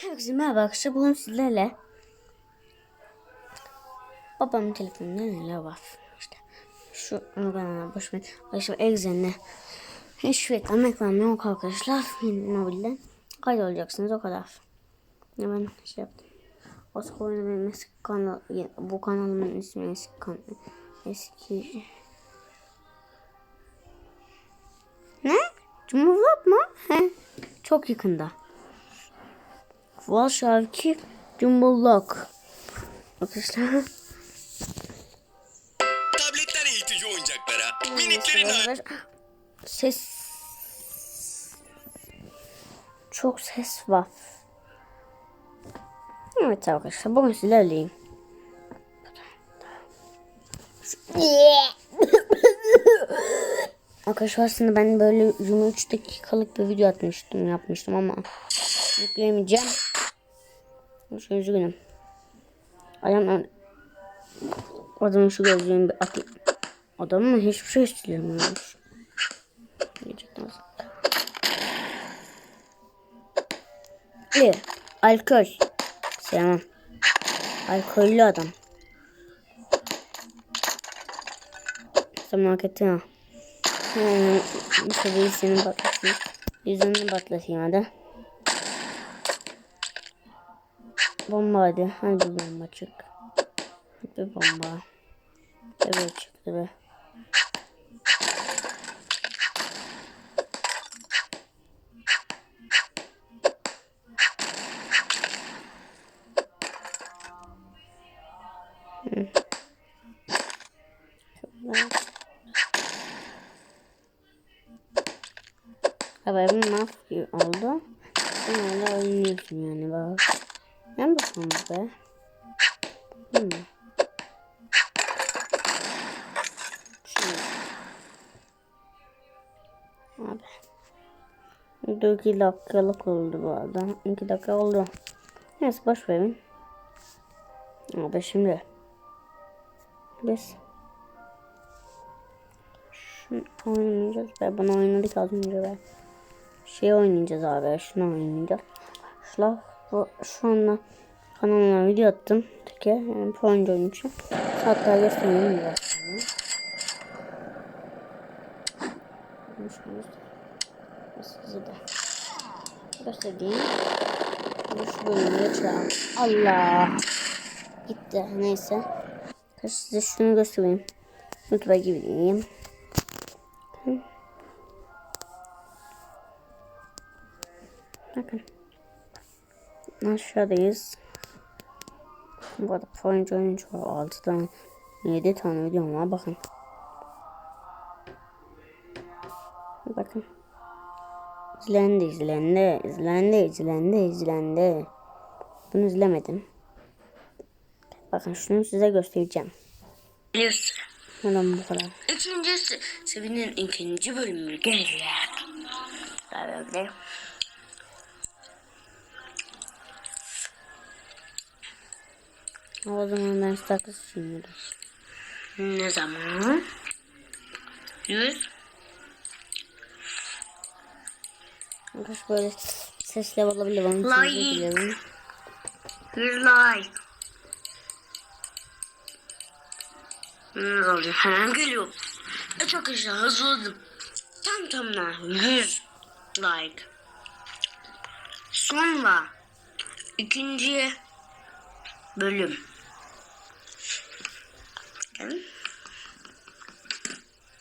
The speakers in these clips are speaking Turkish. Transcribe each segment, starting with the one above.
Herkese merhaba arkadaşlar. Bugün sizlerle babamın telefonunda neler var. İşte şu uygulamalar boş ver. Arkadaşlar egzenle hiç reklam reklam yok arkadaşlar. Mobilden kaydolacaksınız o kadar. Hemen şey yaptım. Oscar oyunu benim eski kanal, bu kanalımın ismi eski kanal. Eski Ne? Cumhurbaşkanı mı? He. Çok yakında. Varşavki Cumhurlok. Arkadaşlar. Tabletten eğitici oyuncaklara, miniklerin Ses. Çok ses var. Evet arkadaşlar bugün sizlerleyim. Arkadaşlar aslında ben böyle 23 dakikalık bir video atmıştım yapmıştım ama yükleyemeyeceğim. Üzgünüm. Adam adamın şu gözlüğünü bir atayım. Adamın hiçbir şey istemiyormuş. Gerçekten. İyi. Alkol. Sevmem. Alkollü adam. Sen merak ettin ha. Hmm, bir sebebi senin patlatayım. Yüzünü patlatayım hadi. Bomba hadi. Hadi bir bomba çık. Bir bomba. Evet çıktı be. Haberim mahvi oldu. Sen hala oynuyorsun yani bak. Ben bakalım be. Hmm. Abi. Bu iki dakikalık oldu bu arada. İki dakika oldu. Neyse boş verin. Abi şimdi. Biz. Şunu oynayacağız. Ben bunu oynadık az önce be. Şey oynayacağız abi. Şunu oynayacağız. Şla, bu, şu anda kanalıma video attım. Teke yani puanca oyun için. Hatta göstereyim biraz. Size de göstereyim. Şu bölümü geçelim. Allah. Gitti. Neyse. Size şunu göstereyim. YouTube'a gireyim. Bakın. Aşağıdayız. Bu arada oyuncu oyuncu var. 6 tane 7 tane videom var. Bakın. Bakın. İzlendi, izlendi, izlendi, izlendi, izlendi. Bunu izlemedim. Bakın şunu size göstereceğim. Biliyorsun. Neden bu kadar? İkincisi Sevin'in ikinci bölümü geliyor. Böyle. O zaman ben status sunuyorum. Ne zaman? Yüz. Arkadaş böyle sesle olabilir. Onun Like. Yüz like. Ne oldu? Hemen geliyor. E çok güzel hazırladım. Tam tamına yüz like. Sonra ikinci bölüm.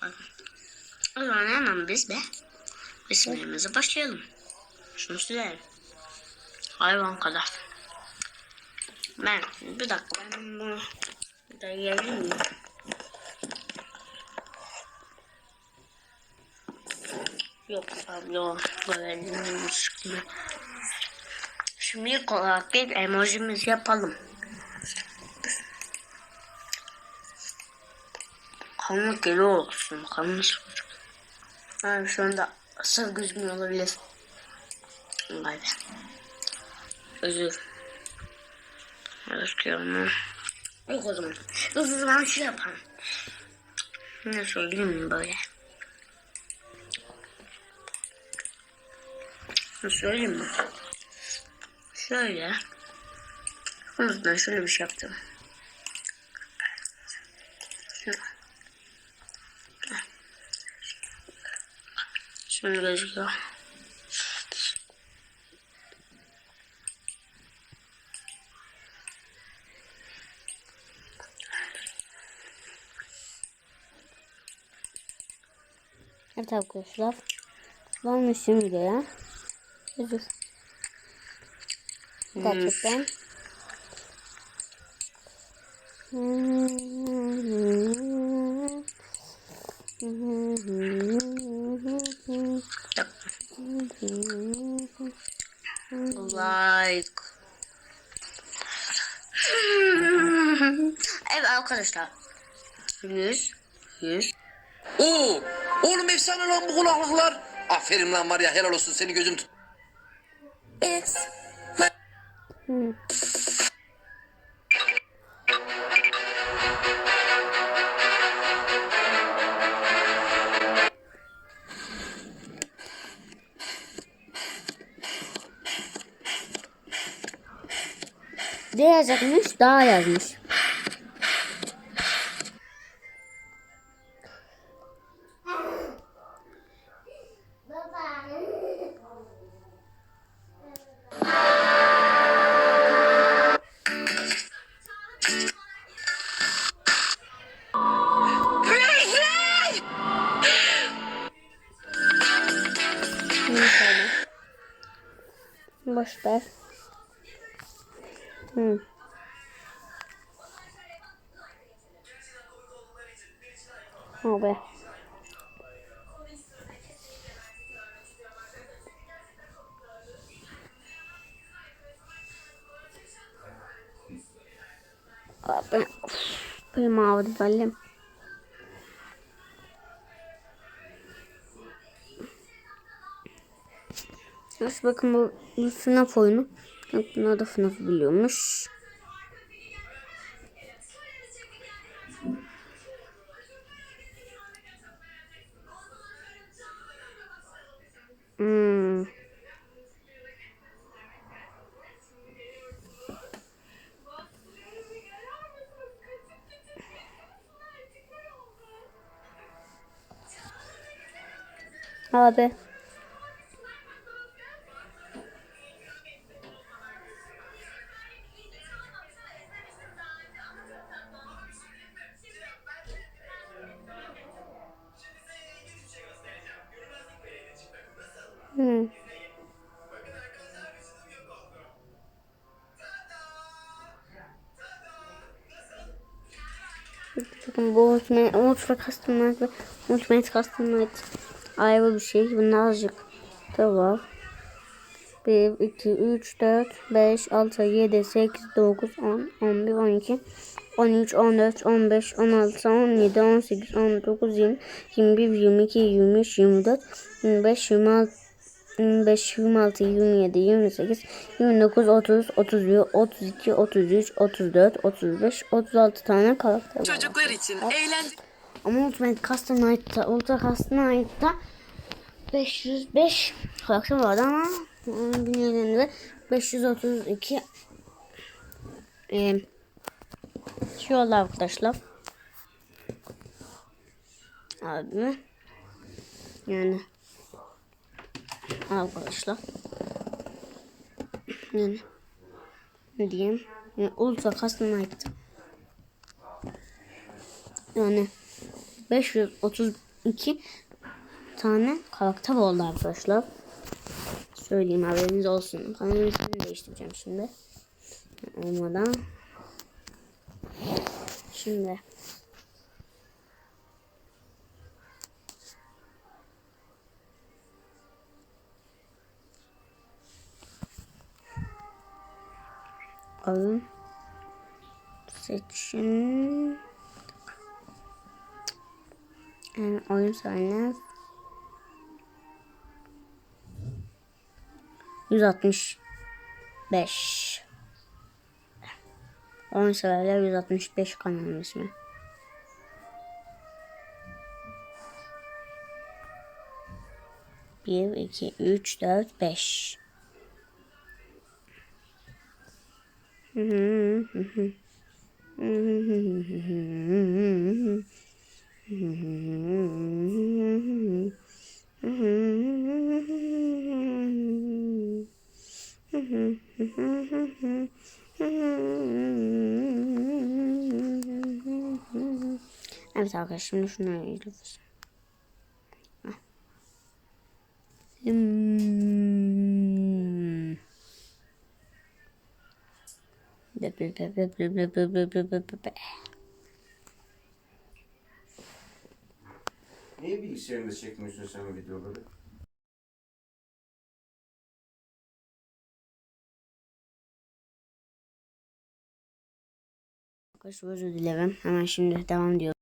Bakın. O zaman hemen biz de resimlerimize başlayalım. Şunu silelim. Hayvan kadar. Ben bir dakika ben bunu da miyim? Yok tablo böyle. Şimdi olarak bir emojimizi yapalım. Kanlı geri olsun. Kanlı sıfır. Ben şu anda sır gözükmüyor olabilir. Galiba. Özür. Özgürüm. Yok o zaman. O zaman şey yapalım. Ne söyleyeyim böyle. Ne söyleyeyim mi? Şöyle. Unutma şöyle bir şey yaptım. Şimdi gözüküyor. Evet arkadaşlar. Varmışım videoya. Özür. Gerçekten. Like. Evet arkadaşlar. 100 100 Oo, oğlum efsane lan bu kulaklıklar. Aferin lan var ya helal olsun seni gözüm tut. X. D yazacakmış, daha yazmış. Be. Abi, benim ağrıdı belim. Nasıl bakın bu, bu FNAF oyunu. Bunlar da FNAF biliyormuş. Hmm. Abi. Ultimate, Ultra Custom Night ve Ultimate Custom Night ayrı bir şey. Bunlar azıcık da var. 1, 2, 3, 4, 5, 6, 7, 8, 9, 10, 11, 12, 13, 14, 15, 16, 17, 18, 19, 20, 21, 22, 23, 24, 25, 26, 25, 26, 27, 28, 29, 30, 31, 32, 33, 34, 35, 36 tane karakter var. Çocuklar için eğlence Ama Ultimate Custom Night'ta, Ultra Custom Night'ta 505 karakter vardı ama onun bünyesinde 532 e, şey oldu arkadaşlar. Abime yani arkadaşlar yani ne diyeyim yani Ultra Custom Night'ta yani 532 tane karakter oldu arkadaşlar. Söyleyeyim haberiniz olsun. Kanalın ismini değiştireceğim şimdi. Olmadan. Şimdi. Alın. Seçin. Yani oyun sahne 165 Oyun severler 165 kanalın ismi. Bir, iki, üç, dört, beş. Abi dakika şimdi şunu ilgili. Hmm. Niye bilgisayarında çekmiyorsun sen videoları? Arkadaşlar özür dilerim. Hemen şimdi devam diyoruz.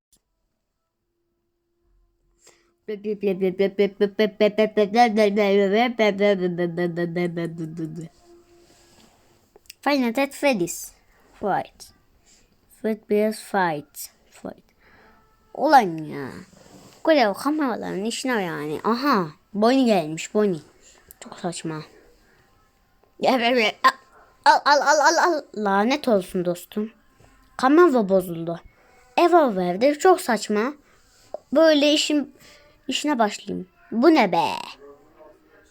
Five Nights at Freddy's. Fight. Freddy's Fight. Fight. Ulan ya. Görev kameraların işine yani. Aha. Bonnie gelmiş Bonnie. Çok saçma. Gel. Al al al al al. Lanet olsun dostum. Kamera bozuldu. Eva verdi. Çok saçma. Böyle işim işine başlayayım. Bu ne be?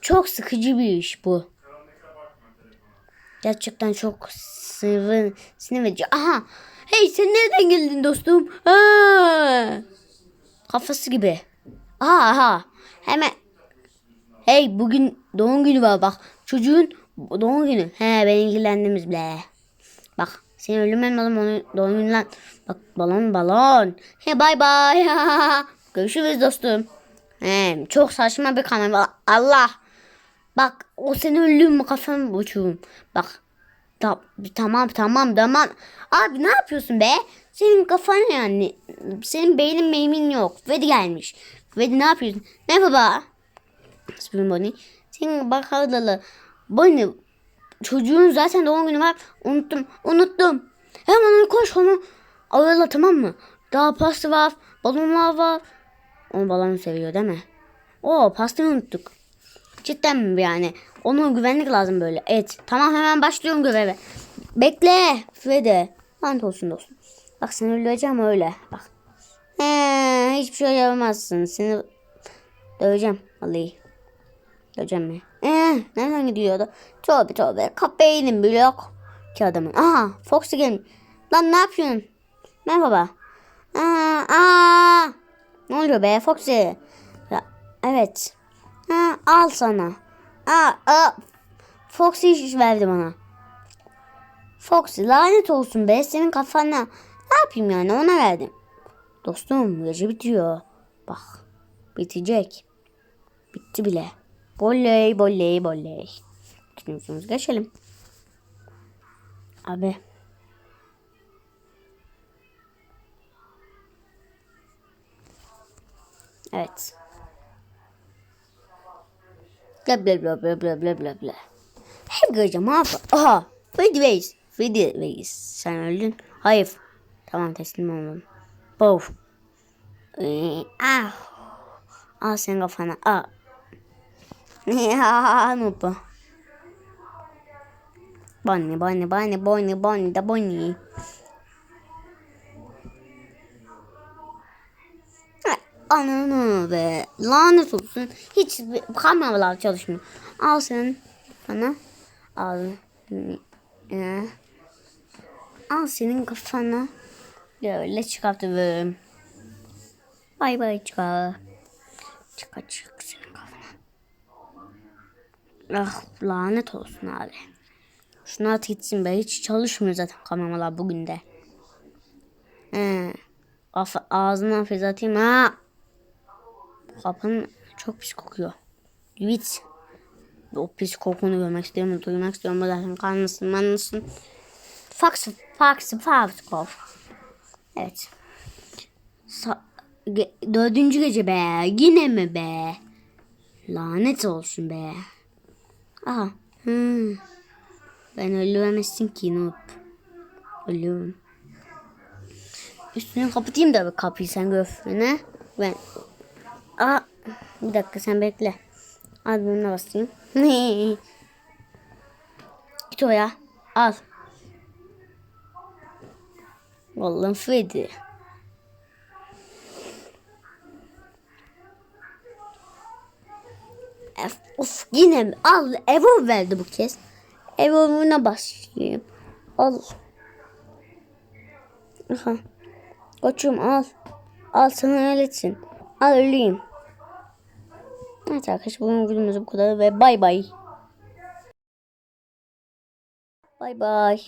Çok sıkıcı bir iş bu. Gerçekten çok sıvı, sinir verici. Aha! Hey sen nereden geldin dostum? Ha! Kafası gibi. Aha aha. Hemen. Hey bugün doğum günü var bak. Çocuğun doğum günü. He ben ilgilendiğimiz bile. Bak seni ölümden oğlum onu doğum gününden. Bak balon balon. He bay bay. Görüşürüz dostum. He, çok saçma bir kamera. Allah. Bak o seni öldüm mü kafam uçurum. Bak. Ta- tamam tamam tamam. Abi ne yapıyorsun be? Senin kafan yani. Senin beynin meymin yok. Freddy gelmiş. Freddy ne yapıyorsun? Merhaba. Spring Bonnie. Senin bak havalı. Bonnie çocuğun zaten doğum günü var. Unuttum. Unuttum. Hemen onu koş onu. Oyala tamam mı? Daha pasta var. Balonlar var. Onu balonu seviyor değil mi? Oo pastayı unuttuk. Cidden yani? Onun güvenlik lazım böyle. Evet. Tamam hemen başlıyorum göreve. Bekle. Freddy. Lanet olsun dostum. Bak seni öldüreceğim öyle. Bak. He, hiçbir şey yapamazsın. Seni döveceğim. Vallahi. Döveceğim mi? Ee, nereden gidiyordu? Tövbe tövbe. Kapeydim bile yok. Ki adamın. Aha Foxy gelmiş. Lan ne yapıyorsun? Merhaba. Aa, aa. Ne oluyor be Foxy? Ya, evet. Ha, al sana. Aa, aa. Foxy iş verdi bana. Foxy lanet olsun be senin kafana. Ne yapayım yani ona verdim. Dostum gece bitiyor. Bak bitecek. Bitti bile. Boley boley boley. Gidiyorsunuz geçelim. Abi. Evet. Bla bla bla bla bla bla bla bla. Göreceğim abi. Aha. Freddy Base. Sen öldün. Hayır. Tamam teslim oldum. Bof. Ee, ah. Al senin kafana. Al. Ya noob. Bonnie, Bonnie, Bonnie, Bonnie, Bonnie, da Bonnie. Ananı be. Lanet olsun. Hiç kameralar çalışmıyor. Al sen bana. Al. Ee, al senin kafana. Böyle çıkartıyorum. Bay bay çıkar. Çıkar çık senin kafana. Ah lanet olsun abi. Şunu at gitsin be. Hiç çalışmıyor zaten kameralar bugün de. Af ağzından fez ha. Kapın çok pis kokuyor. Evet. O pis kokunu görmek istiyorum, duymak istiyorum. Zaten kanlısın, manlısın. Fox, Fox, Fox, Fox. Evet. Sa ge- dördüncü gece be. Yine mi be? Lanet olsun be. Aha. Hmm. Ben öldüremezsin ki noob. Ölüyorum. Üstünü kapatayım da kapıyı sen gör. Ne? Ben. Aa. Bir dakika sen bekle. Al bununla basayım. Git oraya. Al. Golden Freddy. F- Of yine mi? Al Evo verdi bu kez. Evo'una başlayayım. Al. Aha. Koçum al. Al sana öğretsin. Al öleyim. Evet arkadaşlar bugün videomuz bu kadar ve bay bay. Bay bay.